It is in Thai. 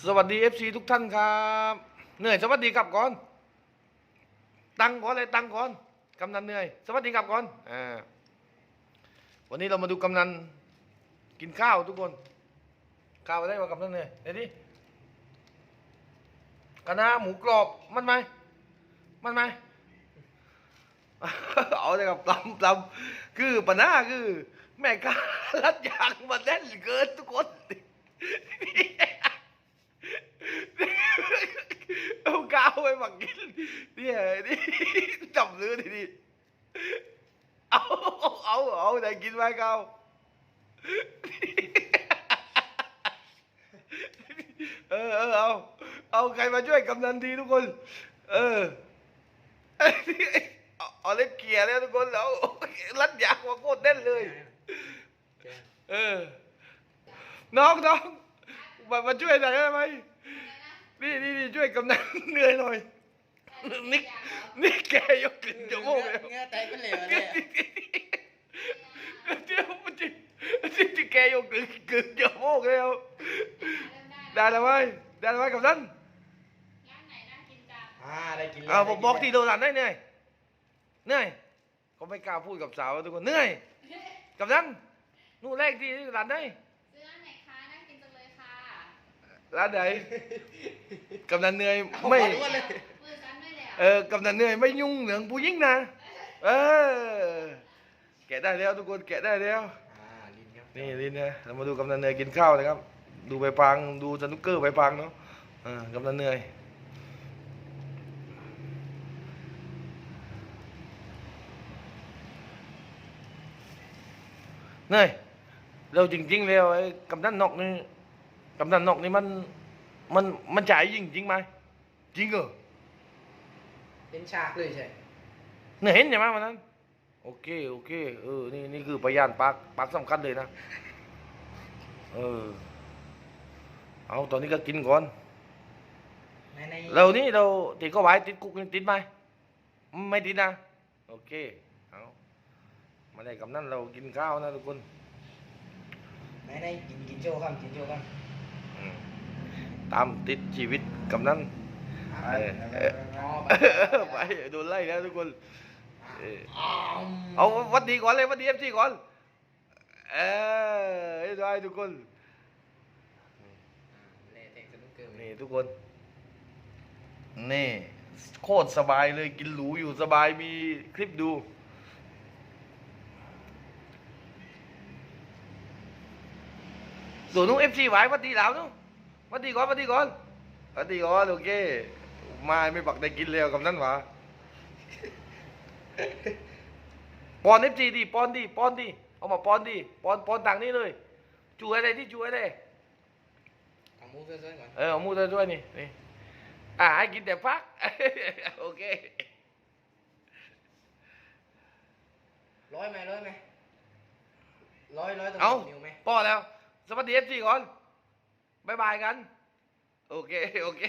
สวัสดีเอฟซีทุกท่านครับ เหนื่อยสวัสดีครับก่อน ตังก่อนเลยตังก่อนกำนันเหนื่อย สวัสดีครับก่อนอ่าวันนี้เรามาดูกำนันกินข้าวทุกคน ข้าวอะไรวะกำนันเหนื่อยเดี๋ยวดิกะนาหมูกรอบมันไหมมันไหมเอาเลยครับลำลำคือปัญหาคือ แม่ค้ารัดยางมาแน่นเกินทุกคน เอากาว ไปหมักกินเนี่ยนี่จับเรือทีนี้เอาเอาเอาไหนกินไหมกาวเออเออเอาเอาใครมาช่วยกำนันทีทุกคน เออเอาเอาเล็บเกียร์แล้วทุกคนแล้วรัดยางมาโคตรแน่นเลย เออ น้องน้องมามาช่วยหน่อยได้ไหม นี่นี่นี่ช่วยกำนันเหนื่อยหน่อย นี่นี่แกยกขึ้นจมูกแล้วเงื้อแตกเป็นเหลวเลยอะเดี๋ยวมันจะที่แกยกขึ้นขึ้นจมูกแล้วได้แล้วไหมได้แล้วไหมกำนันอ่าได้กินแล้วเอาผมบอกได้ที่นโดนหลานได้เหนื่อยเหนื่อยเขาไม่กล้าพูดกับสาวทุกคนเหนื่อยกำนันนู่นแรกที่หลานได้ ซื้อร้านไหนคะน่ากินจังเลยค่ะ ร้านไหนกำนันเหนื่อยแล้วไม่ขอโทษเลยมือฉันไม่เลยเออกำนันเหนื่อยไม่ยุ่งเหลืองผู้หญิงนะ เออ แกะได้แล้วทุกคนแกะได้แล้ว อ่าลิ้นครับนี่ลินนะเรามาดูกำนันเหนื่อยกินข้าวนะครับ ดูใบพังดูสนุกเกอร์ใบพังเนาะเออกำนันเหนื่อยเหนื่อยเราจริงๆแล้วไอ้กำนันนกนี่ กำนันนกนี่มันมันมันจ่ายจริงจริงไหมจริงเหรอเป็นฉากเลยใช่เนี่ยเห็นใช่ไหมวันนั้น โอเคโอเคเออนี่นี่คือพยานปากปากสำคัญเลยนะเออเอาตอนนี้ก็กินก่อนในในเรานี่เราติดก็ไว้ติดคุกนี่ติดไหมไม่ติดนะโอเคเอามาได้กับนั่นเรากินข้าวนะทุกคนในในกินกินโชว์ครับกินโชว์ครับอืม ตามติดชีวิตกับนั่นอ่าเออเอออ๋อไปไปโดนไล่แล้วทุกคนเอออ้าวเอาวัดดีก่อนเลยวัดดีเอฟซีก่อนเออให้ได้ทุกคนเละเทะสนุกเกินนี่ทุกคน นี่โคตรสบายเลยกินหรูอยู่สบายมีคลิปดู ตัวนู้นเอฟซีไหววัดดีแล้วนู้นวัดดีก่อนวัดดีก่อนวัดดีก่อนโอเคมาไม่บักได้กินแล้วกับนั่นหวะปอนเอฟซีดิปอนดิปอนดิเอามาปอนดิปอนปอนต่างนี้เลยจูอะไรที่จูอะไรเอามูสวยๆก่อนเออเอามูด้วยด้วยนี่นี่อ่าให้กินแต่ฟักโอเคร้อยไหมร้อยไหมร้อยร้อยตรงเอานิ้วไหมพอแล้ว สวัสดีเอฟซีก่อนบายบายกัน โอเค โอเค